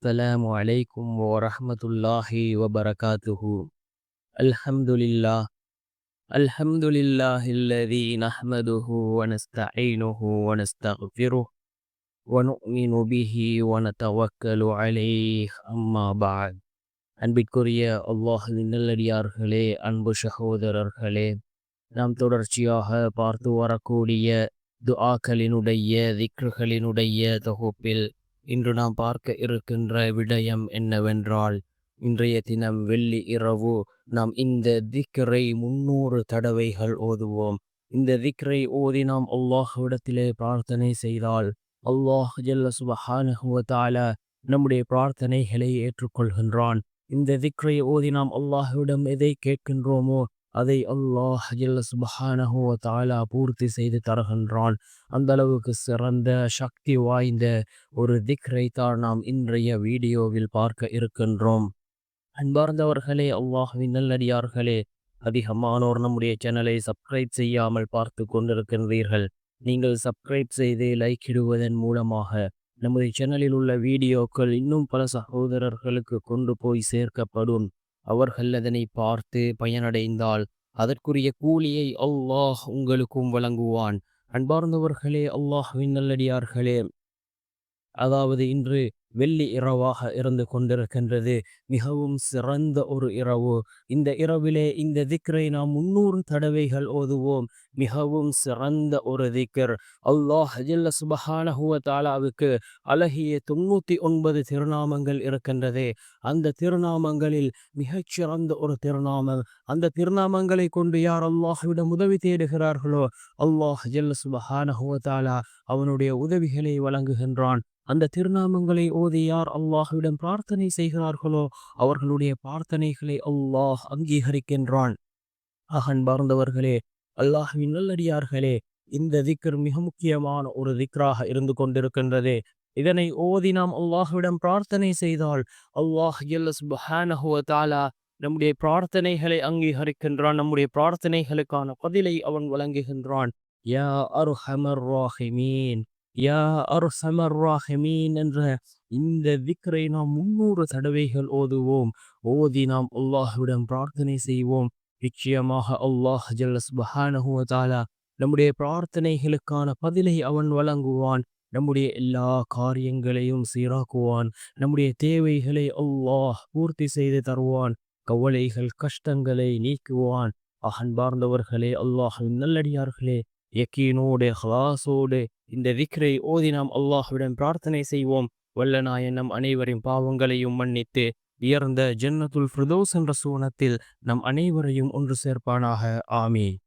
السلام عليكم ورحمة الله وبركاته الحمد لله الحمد لله الذي نحمده ونستعينه ونستغفره ونؤمن به ونتوكل عليه أما بعد அன்பிற்குரிய அல்லாஹுவின் நல்லடியார்களே அன்பு சகோதரர்களே நாம் தொடர்ச்சியாக பார்த்து வரக்கூடிய துஆக்களினுடைய திக்ருகளினுடைய தொகுப்பில் இன்று நாம் பார்க்க இருக்கின்ற விடயம் என்னவென்றால் இன்றைய தினம் வெள்ளி இரவு நாம் இந்த திக்கரை முன்னூறு தடவைகள் ஓதுவோம். இந்த திக்ரை ஓதி நாம் அல்லாஹ்விடத்திலே பிரார்த்தனை செய்தால் அல்லாஹ் ஜல்ல சுபஹானுவத்தால நம்முடைய பிரார்த்தனைகளை ஏற்றுக்கொள்கின்றான். இந்த திக்ரை ஓதி நாம் அல்லாஹ்விடம் எதை கேட்கின்றோமோ அதை அல்லாஹ் சுபஹானஹோ தாலா பூர்த்தி செய்து தருகின்றான். அந்த அளவுக்கு சிறந்த சக்தி வாய்ந்த ஒரு திக்ரை தான் நாம் இன்றைய வீடியோவில் பார்க்க இருக்கின்றோம். அன்பார்ந்தவர்களே அல்லாஹுவின் நல்லடியார்களே அதிகமானோர் நம்முடைய சேனலை சப்ஸ்கிரைப் செய்யாமல் பார்த்து கொண்டிருக்கின்றீர்கள். நீங்கள் சப்ஸ்கிரைப் செய்து லைக் இடுவதன் மூலமாக நமது சேனலில் உள்ள வீடியோக்கள் இன்னும் பல சகோதரர்களுக்கு கொண்டு போய் சேர்க்கப்படும். அவர்கள் அதனை பார்த்து பயனடைந்தால் அதற்குரிய கூலியை அல்லாஹ் உங்களுக்கும் வழங்குவான். அன்பார்ந்தவர்களே அல்லாஹ்வின் நல்லடியார்களே. அதாவது இன்று வெள்ளி இரவாக இருந்து கொண்டிருக்கின்றது. மிகவும் சிறந்த ஒரு இரவு. இந்த இரவிலே இந்த திக்கரை நாம் முன்னூறு தடவைகள் ஓதுவோம். மிகவும் சிறந்த ஒரு திக்கர் அல்லாஹ் ஜல்ல சுபஹானஹுவ தாலாவுக்கு அழகிய தொண்ணூத்தி ஒன்பது திருநாமங்கள் இருக்கின்றது. அந்த திருநாமங்களில் மிகச்சிறந்த ஒரு திருநாமம். அந்த திருநாமங்களை கொண்டு யார் அல்லாஹ்விடம் உதவி தேடுகிறார்களோ அல்லாஹ் சுபஹான சுபஹானஹுவ தாலா அவனுடைய உதவிகளை வழங்குகின்றான். அந்த திருநாமங்களை ஓதி யார் அல்லாஹுவிடம் பிரார்த்தனை செய்கிறார்களோ அவர்களுடைய பிரார்த்தனைகளை அல்லாஹ் அங்கீகரிக்கின்றான். அகன் பார்ந்தவர்களே அல்லாஹுவின் நல்லடியார்களே இந்த திக்கர் மிக முக்கியமான ஒரு திக்ராக இருந்து கொண்டிருக்கின்றது. இதனை ஓதி நாம் அல்லாஹுவிடம் பிரார்த்தனை செய்தால் அல்லாஹ் தாலா நம்முடைய பிரார்த்தனைகளை அங்கீகரிக்கின்றான். நம்முடைய பிரார்த்தனைகளுக்கான பதிலை அவன் வழங்குகின்றான். யா அருஹமர் ராஹிமீன். யா அர்ஹமர் ராஹிமீன் என்ற இந்த விக்ரை நாம் முன்னூறு தடவைகள் ஓதுவோம். ஓதி நாம் அல்லாஹுவிடம் பிரார்த்தனை செய்வோம். நிச்சயமாக அல்லாஹ் ஜல்லஸ்பஹானஹுவதாலா நம்முடைய பிரார்த்தனைகளுக்கான பதிலை அவன் வழங்குவான். நம்முடைய எல்லா காரியங்களையும் சீராக்குவான். நம்முடைய தேவைகளை அல்லாஹ் பூர்த்தி செய்து தருவான். கவலைகள் கஷ்டங்களை நீக்குவான். அகன்பார்ந்தவர்களே அல்லாஹின் நல்லடியார்களே யக்கீனோடு ஹலாசோடு இந்த விக்ரை ஓதி நாம் அல்லாஹுடன் பிரார்த்தனை செய்வோம். வல்லநாயன் நம் அனைவரின் பாவங்களையும் மன்னித்து உயர்ந்த ஜன்னத்துல் ஃபிரதோஸ் என்ற சூனத்தில் நம் அனைவரையும் ஒன்று சேர்ப்பானாக. ஆமீன்.